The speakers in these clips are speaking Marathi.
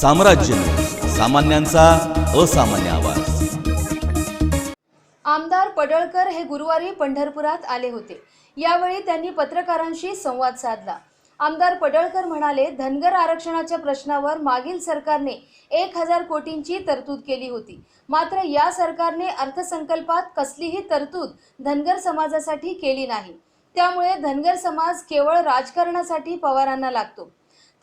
साम्राज्य सामान्यांचा असामान्य आवाज. आमदार पडळकर हे गुरुवारी पंढरपुरात आले होते. यावेळी त्यांनी पत्रकारांशी संवाद साधला. आमदार पडळकर म्हणाले धनगर आरक्षणाच्या प्रश्नावर मागील सरकारने एक हजार कोटींची तरतूद केली होती. मात्र या सरकारने अर्थसंकल्पात कसलीही तरतूद धनगर समाजासाठी केली नाही. त्यामुळे धनगर समाज केवळ राजकारणासाठी पवारांना लागतो.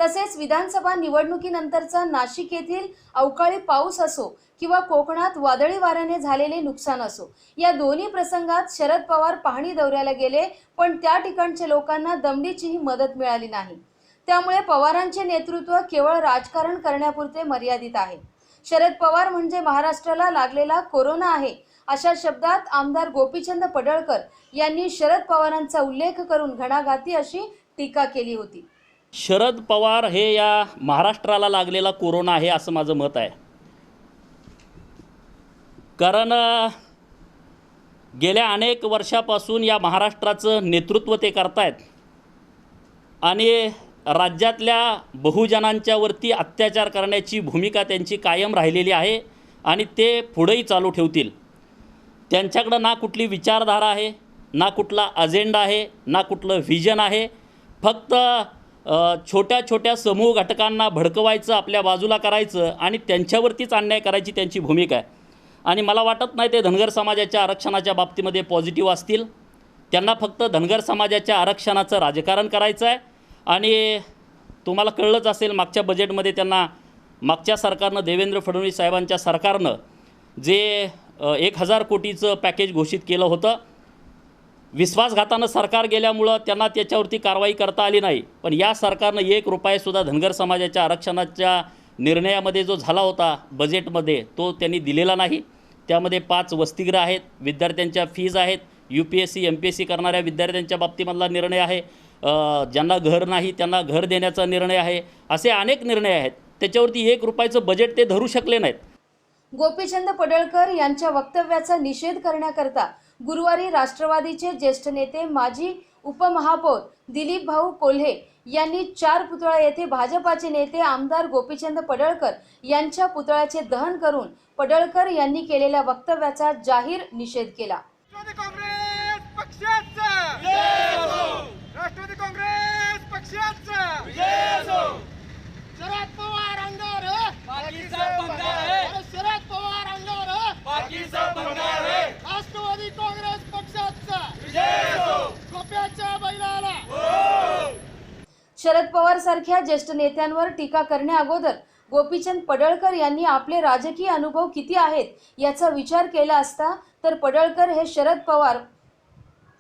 तसेच विधानसभा निवडणुकीनंतरचा नाशिक येथील अवकाळी पाऊस असो किंवा कोकणात वादळी वाऱ्याने झालेले नुकसान असो या दोन्ही प्रसंगात शरद पवार पाहणी दौऱ्याला गेले पण त्या ठिकाणच्या लोकांना दमडीचीही मदत मिळाली नाही. त्यामुळे पवारांचे नेतृत्व केवळ राजकारण करण्यापुरते मर्यादित आहे. शरद पवार म्हणजे महाराष्ट्राला लागलेला कोरोना आहे अशा शब्दात आमदार गोपीचंद पडळकर यांनी शरद पवारांचा उल्लेख करून घणाघाती अशी टीका केली होती. शरद पवार हे या महाराष्ट्राला लागलेला कोरोना आहे असं माझं मत आहे. कारण गेल्या अनेक वर्षापासून या महाराष्ट्राचं नेतृत्व ते करतायत. आणि राज्यातल्या बहुजनांच्यावरती अत्याचार करण्याची भूमिका त्यांची कायम राहिलेली आहे आणि ते पुढेही चालू ठेवतील. त्यांच्याकडं ना कुठली विचारधारा आहे ना कुठला अजेंडा आहे ना कुठलं व्हिजन आहे. फक्त छोट्या छोट्या समूह घटकांना भडकवायचं आपल्या बाजूला करायचं आणि त्यांच्यावरतीच अन्याय करायची त्यांची भूमिका आहे. आणि मला वाटत नाही ते धनगर समाजाच्या आरक्षणाच्या बाबतीमध्ये पॉझिटिव्ह असतील. त्यांना फक्त धनगर समाजाच्या आरक्षणाचं राजकारण करायचं आहे. आणि तुम्हाला कळलंच असेल मागच्या बजेटमध्ये त्यांना मागच्या सरकारनं देवेंद्र फडणवीस साहेबांच्या सरकारनं जे एक हजार कोटीचं पॅकेज घोषित केलं होतं. विश्वासघातानं सरकार गेल्यामुळं त्यांना त्याच्यावरती कारवाई करता आली नाही. पण या सरकारनं एक रुपयासुद्धा धनगर समाजाच्या आरक्षणाच्या निर्णयामध्ये जो झाला होता बजेटमध्ये तो त्यांनी दिलेला नाही. त्यामध्ये पाच वसतिगृह आहेत विद्यार्थ्यांच्या फीज आहेत U P S C M P S C करणाऱ्या विद्यार्थ्यांच्या बाबतीमधला निर्णय आहे. ज्यांना घर नाही त्यांना घर देण्याचा निर्णय आहे. असे अनेक निर्णय आहेत. त्याच्यावरती एक रुपयाचं बजेट ते धरू शकले नाहीत. गोपीचंद पडळकर यांच्या वक्तव्याचा निषेध करण्याकरता गुरुवारी राष्ट्रवादीचे ज्येष्ठ नेते माजी उपमहापौर दिलीप भाऊ कोल्हे यांनी चार पुतळा येथे भाजपाचे नेते आमदार गोपीचंद पडळकर यांच्या पुतळ्याचे दहन करून पडळकर यांनी केलेल्या वक्तव्याचा जाहीर निषेध केला. राष्ट्रवादी काँग्रेस पक्षाचा. काँग्रेस पक्षाचा. शरद पवार अंगार शरद पवार अंगार राष्ट्रवादी काँग्रेस पक्षाचा गोप्याच्या बैलाला शरद पवार सारख्या ज्येष्ठ नेत्यांवर टीका करण्याअगोदर गोपीचंद पडळकर यांनी आपले राजकीय अनुभव किती आहेत याचा विचार केला असता तर पडळकर हे शरद पवार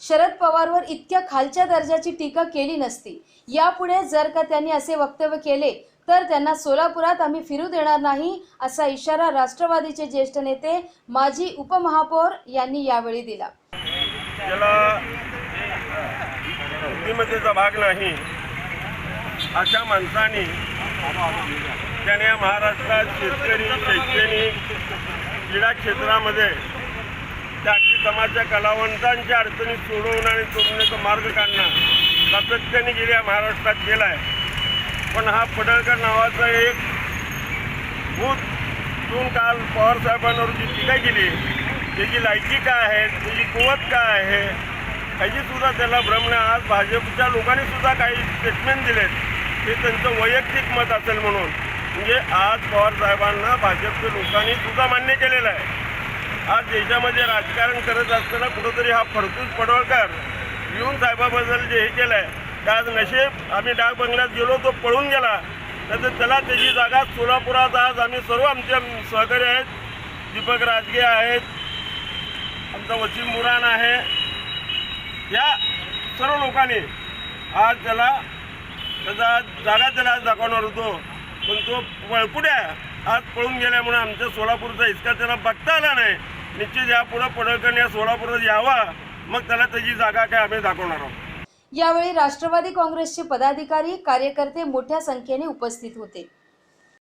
शरद पवारवर इतक्या खालच्या दर्जाची टीका केली नसती. यापुढे जर का त्यांनी असे वक्तव्य केले तर त्यांना सोलापुरात आम्ही फिरू देणार नाही असा इशारा राष्ट्रवादीचे ज्येष्ठ नेते माजी उपमहापौर यांनी यावेळी दिला. भाग नाही अशा माणसाने त्याने या महाराष्ट्रात शेतकरी शैक्षणिक क्रीडा क्षेत्रामध्ये त्याची समाजच्या कलावंतांच्या अडचणी सोडवणं आणि सोडवण्याचा मार्ग काढणं सातत्याने गेल्या महाराष्ट्रात केला आहे पण हा पडळकर नावाचा एक भूत तून काल पवारसाहेबांवर जी टीका केली त्याची लायकी काय आहे त्याची कुवत काय आहे ह्याची सुद्धा त्याला भ्रमण आज भाजपच्या लोकांनी सुद्धा काही स्टेटमेंट दिलेत. हे त्यांचं वैयक्तिक मत असेल म्हणून. म्हणजे आज पवार साहेबांना भाजपच्या लोकांनी सुद्धा मान्य केलेलं आहे. आज देशामध्ये राजकारण करत असताना कुठंतरी हा फडकूस पडवळकर येऊन साहेबाबद्दल जे हे केलं आहे ते आज नशेब आम्ही डाक बंगल्यात गेलो तो पळून गेला. तर त्याला त्याची जागा सोलापुरात आज आम्ही सर्व आमचे सहकारी आहेत दीपक राजगे आहेत आमचा वसीम मुरान आहे. या सर्व लोकांनी आज त्याला त्याचा जागा त्याला आज दाखवणार होतो. पण तो वळपुड्या आज पळून गेल्यामुळे आमच्या सोलापूरचा इतका त्याला बघता आला नाही. निश्चित यापुढं पडळकर या सोलापूरात यावा. मग त्याला त्याची जागा काय आम्ही दाखवणार आहोत. यावेळी राष्ट्रवादी काँग्रेसचे पदाधिकारी कार्यकर्ते मोठ्या संख्येने उपस्थित होते.